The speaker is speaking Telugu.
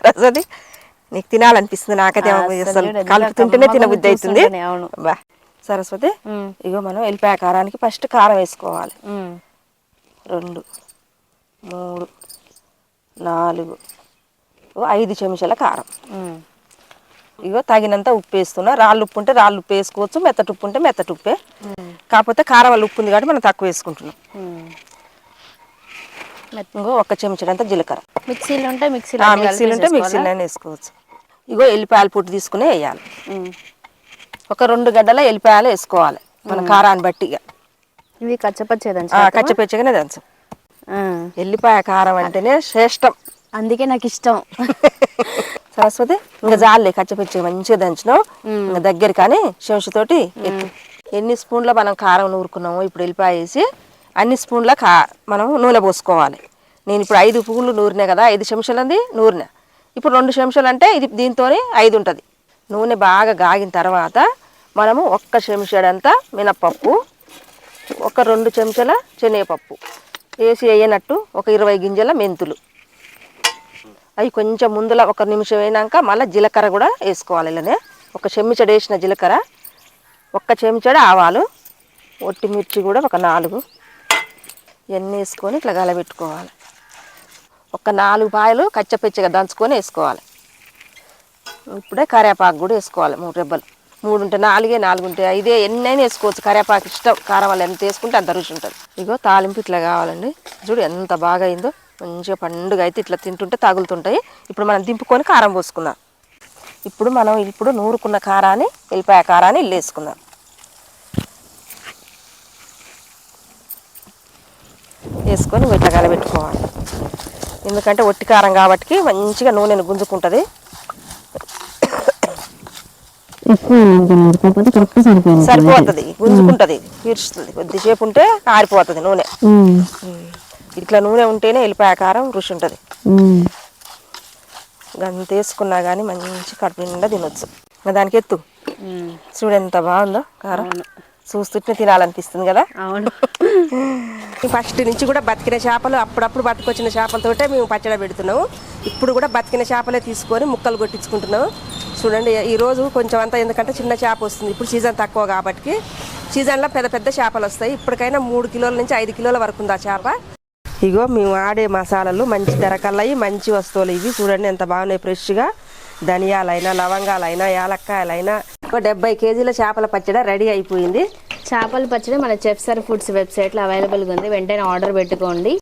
సరస్వతి నీకు తినాలనిపిస్తుంది నాకైతే అసలు కలుపుతుంటేనే తినబుద్ధి అవుతుంది. బా సరస్వతి ఇగో మనం ఎల్లిపాయ కారానికి ఫస్ట్ కారం వేసుకోవాలి. రెండు మూడు నాలుగు ఓ ఐదు చెంచాల కారం. ఇగో తగినంత ఉప్పు వేస్తున్నా. రాళ్ళు ఉప్పు ఉంటే రాళ్ళు ఉప్పు వేసుకోవచ్చు మెత్తటి ఉప్పు ఉంటే మెత్తటి ఉప్పే. కాకపోతే కారం వల్ల ఉప్పు ఉంది కాబట్టి మనం తక్కువ వేసుకుంటున్నాం. ఇంకో ఒక చెంచాడంత జీలకర్ర. మిక్సీలో ఉంటే మిక్సీలో అన్ని మిక్సీలు ఉంటే? మిక్సీలో వేసుకోవచ్చు. ఇగో ఎల్లిపాయల పొట్టు తీసుకుని వేయాలి. ఒక రెండు గడ్డల ఎల్లిపాయలు వేసుకోవాలి మన కారాన్ని బట్టి. ఇవి కచ్చపచ్చేదండి కచ్చపెచ్చగానే దంచు. ఎల్లిపాయ కారం అంటేనే శ్రేష్టం. అందుకే నాకు ఇష్టం. సరస్వతి ఇంకా జాలే కచ్చపచ్చగా మంచిగా దంచినావు. ఇంకా దగ్గర కానీ ఎత్తు. ఎన్ని స్పూన్ల మనం కారం నూరుకున్నామో ఇప్పుడు ఎల్లిపాయ వేసి అన్ని స్పూన్ల కా మనం నూనె పోసుకోవాలి. నేను ఇప్పుడు ఐదు పువ్వులు నూరినా కదా ఐదు చెంచాలంది? నూరిన. ఇప్పుడు రెండు చెంచాలు అంటే ఇది దీంతోనే ఐదు ఉంటుంది. నూనె బాగా గాగిన తర్వాత మనము ఒక్క చెంచాడంతా మినప్పప్పు ఒక రెండు చెంచాల శనగపప్పు వేసి వేయనట్టు ఒక ఇరవై గింజల మెంతులు. అవి కొంచెం ముందుల ఒక నిమిషం అయినాక మళ్ళీ జీలకర్ర కూడా వేసుకోవాలి ఇలానే. ఒక చెంచాడు వేసిన జీలకర్ర ఒక్క చెంచాడు ఆవాలు ఒట్టి మిర్చి కూడా ఒక నాలుగు. ఇవన్నీ వేసుకొని ఇట్లా గలబెట్టుకోవాలి. ఒక నాలుగు పాయలు కచ్చపెచ్చగా దంచుకొని వేసుకోవాలి. ఇప్పుడే కరివేపాకు కూడా వేసుకోవాలి మూడు రెబ్బలు. మూడు ఉంటే నాలుగే నాలుగు ఉంటే ఐదే ఎన్నైనా వేసుకోవచ్చు. కరివేపాకు ఇష్టం కారం వల్ల ఎంత వేసుకుంటే అంత రుచి ఉంటుంది. ఇగో తాలింపు ఇట్లా కావాలండి. చూడు ఎంత బాగా అయిందో. మంచిగా పండుగ అయితే ఇట్లా తింటుంటే తగులుతుంటాయి. ఇప్పుడు మనం దింపుకొని కారం పోసుకుందాం. ఇప్పుడు మనం ఇప్పుడు నూరుకున్న కారాన్ని వెళ్ళిపోయే కారాన్ని ఇల్లు వేసుకుందాం. వేసుకొని ఇట్లా కలబెట్టుకోవాలి. ఎందుకంటే ఒట్టి కారం కాబట్టి మంచిగా నూనెను గుంజుకుంటుంది. సరిపోతుంది గుంజుకుంటుంది. పీర్చుతుంది. కొద్దిసేపు ఉంటే ఆరిపోతుంది నూనె. ఇట్లా నూనె ఉంటేనే వెళ్ళిపోయే కారం రుచి ఉంటుంది. గంత వేసుకున్నా కానీ మంచి కడుపు నిండా తినొచ్చు. దానికి ఎత్తు. చూడు ఎంత బాగుందో కారం. చూస్తుంటే తినాలనిపిస్తుంది కదా? అవును. ఫస్ట్ నుంచి కూడా బతికిన చేపలు అప్పుడప్పుడు బతికొచ్చిన చేపలతోటే మేము పచ్చడి పెడుతున్నాము. ఇప్పుడు కూడా బతికిన చేపలే తీసుకొని ముక్కలు కొట్టించుకుంటున్నాము. చూడండి ఈ రోజు కొంచెం అంతా ఎందుకంటే చిన్న చేప వస్తుంది. ఇప్పుడు సీజన్ తక్కువ కాబట్టి సీజన్లో పెద్ద పెద్ద చేపలు వస్తాయి. ఇప్పటికైనా మూడు కిలోల నుంచి ఐదు కిలోల వరకు ఉంది ఆ చేప. ఇగో మేము ఆడే మసాలాలు మంచి ధరకల్లయి మంచి వస్తువులు ఇవి. చూడండి ఎంత బాగున్నాయి ఫ్రెష్గా. ధనియాలైనా లవంగాలైనా యాలక్కాయలైనా. ఒక డెబ్బై కేజీల చేపల పచ్చడి రెడీ అయిపోయింది. చేపల పచ్చడి మన చెఫ్సర్ ఫుడ్స్ వెబ్సైట్లో అవైలబుల్గా ఉంది. వెంటనే ఆర్డర్ పెట్టుకోండి.